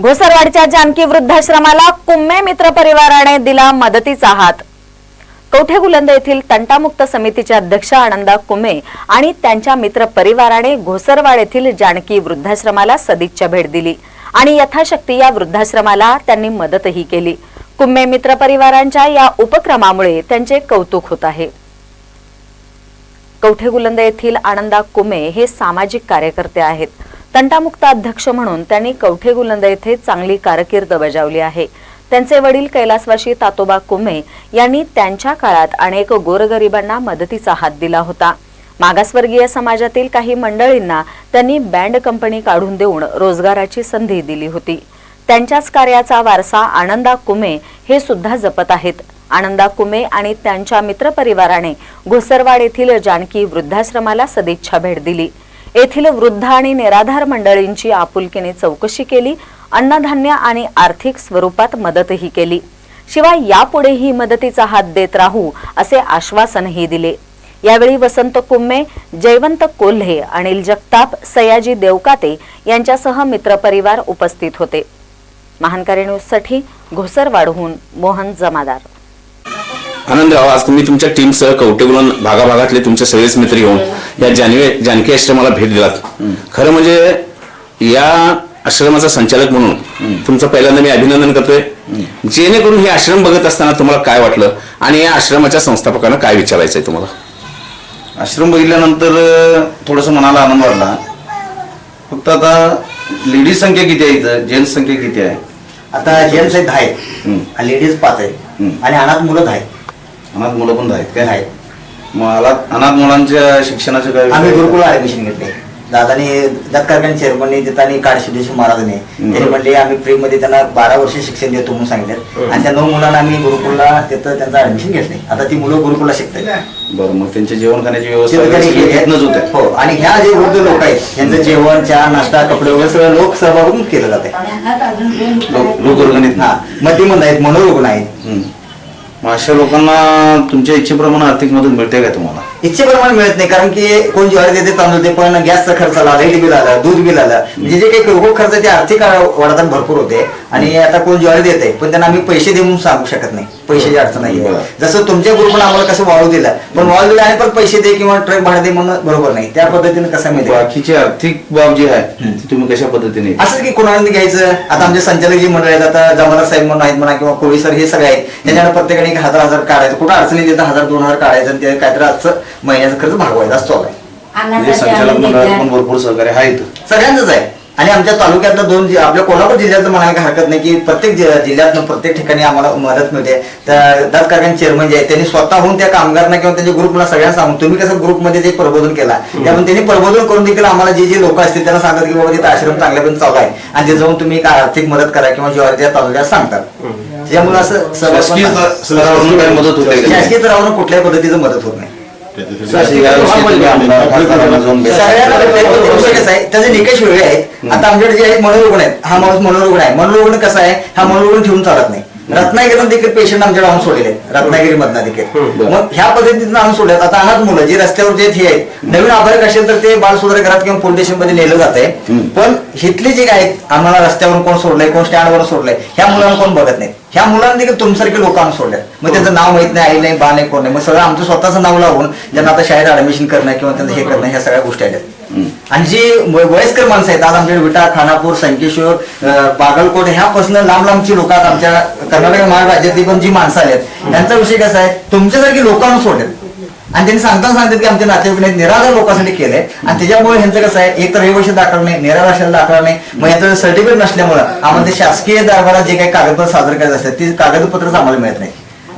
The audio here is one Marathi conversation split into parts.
घोसरवाडच्या जानकी वृद्धाश्रमाला कुम्मे मित्र परिवाराने दिला मदतीचा हात. कवठे गुलंद येथील तंटामुक्त समितीच्या अध्यक्ष आनंदा कुमे आणि त्यांच्या मित्र परिवाराने घोसरवाड येथील जानकी वृद्धाश्रमाला सदिच्छा भेट दिली आणि यथाशक्ती या वृद्धाश्रमाला त्यांनी मदतही केली. कुम्मे मित्र परिवारांच्या या उपक्रमामुळे त्यांचे कौतुक होत आहे. कवठे गुलंद येथील आनंदा कुमे हे सामाजिक कार्यकर्ते आहेत. तंटामुक्त अध्यक्ष म्हणून त्यांनी कवठे गुलंद येथे चांगली कारकीर्द बजावली आहे. त्यांचे वडील कैलासवाशी तातोबा कुमे यांनी त्यांच्या काळात अनेक गोरगरिबांना मदतीचा हात दिला होता. मागासवर्गीय समाजातील काही मंडळींना त्यांनी बँड कंपनी काढून देऊन रोजगाराची संधी दिली होती. त्यांच्याच कार्याचा वारसा आनंदा कुमे हे सुद्धा जपत आहेत. आनंदा कुमे आणि त्यांच्या मित्रपरिवाराने घोसरवाड येथील जानकी वृद्धाश्रमाला सदिच्छा भेट दिली. येथील वृद्ध आणि निराधार मंडळींची आपुलकीने चौकशी केली अन्नधान्य आणि आर्थिक स्वरूपात मदतही केली. शिवाय यापुढेही मदतीचा हात देत राहू असे आश्वासनही दिले. यावेळी वसंत कुम्मे जयवंत कोल्हे अनिल जगताप सयाजी देवकाते यांच्यासह मित्रपरिवार उपस्थित होते. महानकारी न्यूजसाठी घोसरवाडहून मोहन जमादार. आनंदराव आज तुम्ही तुमच्या टीमसह कवटेगुलन भागाभागातले तुमचे सगळेच मित्र येऊन या जानवी जानकी आश्रमाला भेट दिलात. खरं म्हणजे या आश्रमाचा संचालक म्हणून तुमचं पहिल्यांदा मी अभिनंदन करतोय. जेणेकरून हे आश्रम बघत असताना तुम्हाला काय वाटलं आणि या आश्रमाच्या संस्थापकांना काय विचारायचंय तुम्हाला? आश्रम बघितल्यानंतर थोडंसं मनाला आनंद वाटला. फक्त आता लेडीज संख्या किती आहे इथं? जेंट्स संख्या किती आहे? आता जेंट्स आहेत दहा. आहेत. लेडीज पाच आहेत. आणि अनाथ मुलं दहा आहेत. अनाथ मुलं पण आहेत काय आहेत मग अनाथ अनाथ मुलांच्या शिक्षणाचं काय आम्ही? गुरुकुळ ऍडमिशन घेतले. दादानी दत्तकारखाने चेअरमनने काळ सिद्धेश्वर महाराजांनी. त्यांनी म्हणले आम्ही फ्री मध्ये त्यांना बारा वर्ष शिक्षण देतो म्हणून सांगितलं. आणि त्या नऊ मुलांना आम्ही गुरुकुलला तिथं त्यांचं ऍडमिशन घेतले. आता ती मुलं गुरुकुलला शिकतात बरं मग त्यांच्या जेवण खाण्याची व्यवस्था होते हो आणि ह्या जे वृद्ध लोक आहेत यांचं जेवण चहा नाश्ता कपडे वगैरे सगळं लोक सहभागून केलं जाते लोक लोकवर्गणीत हा मध्यमंद आहेत मनोरुग्ण आहेत. मग अशा लोकांना तुमच्या इच्छेप्रमाणे आर्थिक मदत मिळते का तुम्हाला? इच्छेप्रमाणे मिळत नाही कारण की कोण ज्वारी देते तांदूळ देते पण गॅसचा खर्च आला लाइट बिल आला दूध बिल आलं म्हणजे जे काही किरकोळ खर्च आहे ते आर्थिक वडादान भरपूर होते. आणि आता कोण ज्वारी देते पण त्यांना आम्ही पैसे देऊन सांगू शकत नाही. पैशाची अडचण नाही. जसं तुमच्या ग्रुपने आम्हाला कसं वाळू दिलं पण वाळू दिलं आणि पण पैसे दे किंवा ट्रक भाडं दे म्हणून बरोबर नाही. त्या पद्धतीने कसं मिळते बाकीची आर्थिक बाब जी आहे ती तुम्ही कशा पद्धतीने असंच की कोणाला घ्यायचं. आता आमचे संचालक जी मंडळ आहेत आता जमादार साहेब म्हणून आहेत म्हणा किंवा कोळी सर हे सगळे आहेत त्याच्याकडे प्रत्येकाने एक हजार हजार काढायचं. कुठं अडचणी देतं हजार दोन हजार काढायचं आणि ते काहीतरी आजचं महिन्याचा खर्च भागवायचा असतो आहे म्हणजे संचालक मंडळाचं पण भरपूर सहकार्य आहे इथं. सगळ्यांचंच आहे. आणि आमच्या तालुक्यातलं दोन जि- आपल्या कोल्हापूर जिल्ह्यात म्हणायला काही हरकत नाही की प्रत्येक जि- जिल्ह्यातनं प्रत्येक ठिकाणी आम्हाला मदत मिळते. त्या दात कारखाने चेअरमन जे आहेत त्यांनी स्वतःहून त्या कामगारांना किंवा त्यांच्या ग्रुपला सगळ्यांना सांगून तुम्ही कसं ग्रुपमध्ये जे प्रबोधन केला त्यामुळे त्यांनी प्रबोधन करून देखील आम्हाला जे जे लोक असतील त्यांना सांगतात की बाबा तिथं आश्रम चांगल्यापर्यंत चालू आहे. आणि ते जाऊन तुम्ही एक आर्थिक मदत करा किंवा ज्वारीच्या तालुक्यात सांगतात. त्यामुळे असं शासकीय स्तरावरून काही मदत होते का? शासकीय स्तरावरून कुठल्याही पद्धतीचं मदत होत नाही. शासकीय आमदार खासदारांना जाऊन भेटा. आहे? त्याचे निकष वेगळे आहेत. आता आमच्याकडे जे आहेत मनोरुग्ण आहेत. हा माणूस मनोरुग्ण आहे. मनोरुग्ण कसा आहे? हा मनोरुग्ण ठेवून चालत नाही. रत्नागिरीतून देखील पेशंट आमच्याकडे आणून आहेत. रत्नागिरी मधनं देखील मग ह्या पद्धतीनं आणून सोडल्यात आता अनाथ मुलं जी रस्त्यावर जे हे आहेत. नवीन आभारक असेल तर ते बाल सुधार घरात किंवा पोलीस स्टेशनमध्ये नेलं जात आहे पण हिथली जे काय आहेत आम्हाला रस्त्यावरून कोण सोडलंय कोण स्टँडवर सोडलंय ह्या मुलांना कोण बघत नाही. ह्या मुलांना देखील तुमच्यासारखे लोक आणून सोडल्यात मग त्यांचं नाव माहीत नाही आई नाही बा नाही कोण नाही. मग सगळं आमचं स्वतःचं नाव लावून ज्यांना आता शाळेत ऍडमिशन करणं किंवा त्यांचं हे करणं ह्या सगळ्या गोष्टी आहेत. आणि जी वयस्कर माणसं आहेत आज आमच्या विटा खानापूर संकेश्वर बागलकोट ह्यापासून लांब लांबची लोक आहेत आमच्या कर्नाटक महाराष्ट्र पण जी माणसं आहेत त्यांचा विषय कसा आहे? तुमच्यासारखी लोकांना सोडेल. आणि त्यांनी सांगताना सांगतात की आमच्या नातेवाईकांनी निराधार लोकांसाठी केलंय. आणि त्याच्यामुळे ह्यांचं कसं आहे? एक तर रहिवाशी दाखल नाही निराधार दाखल नाही. मग याचं सर्टिफिकेट नसल्यामुळं आम्हाला ते शासकीय दरबारात जे काही कागदपत्र सादर करायचं असतात ती कागदपत्रच आम्हाला मिळत नाही.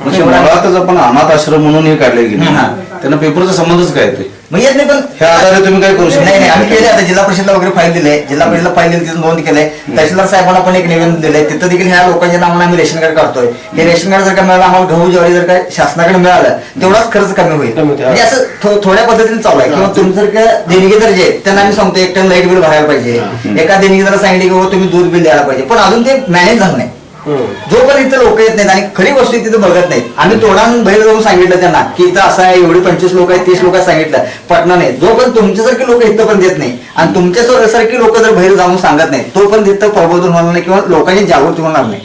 म्हणजे मुळातच आपण अनाथ आश्रम म्हणून हे काढले गेले हा. त्यांना पेपरचा संबंधच काय ते? मग येत नाही पण ह्या आधारे तुम्ही काय करू? नाही नाही आम्ही केले आता जिल्हा परिषदला वगैरे फाईल दिले जिल्हा परिषदला फाईल दिली तिथं नोंद केलंय तहसीलदार साहेबांना पण एक निवेदन दिलंय. तिथं देखील ह्या लोकांच्या नावाने आम्ही रेशन कार्ड काढतोय. हे रेशन कार्ड जर का मिळालं आम्हाला गहू ज्वारी जर का शासनाकडे मिळालं तेवढाच खर्च कमी होईल. म्हणजे असं थो- थोड्या पद्धतीने चालू आहे. किंवा का देणगीदार जे आहेत, त्यांना आम्ही सांगतो एक टाइम लाइट बिल भरायला पाहिजे. एका देणगीदाराला सांगितले की बाबा तुम्ही दूध बिल द्यायला पाहिजे. पण अजून ते मॅनेज झालं नाही. जोपर्यंत इथं लोक येत नाहीत आणि खरी वस्तू तिथं बघत नाहीत आम्ही तोडान बाहेर जाऊन सांगितलं त्यांना की इथं असं आहे एवढे पंचवीस लोक आहेत तीस लोक सांगितलं. पटना नाही. जोपर्यंत तुमच्यासारखे लोक इथं पण देत नाही आणि तुमच्यासारखी लोक जर बाहेर जाऊन सांगत नाही तोपर्यंत इथं प्रबोधन होणार नाही किंवा लोकांची जागृती होणार नाही.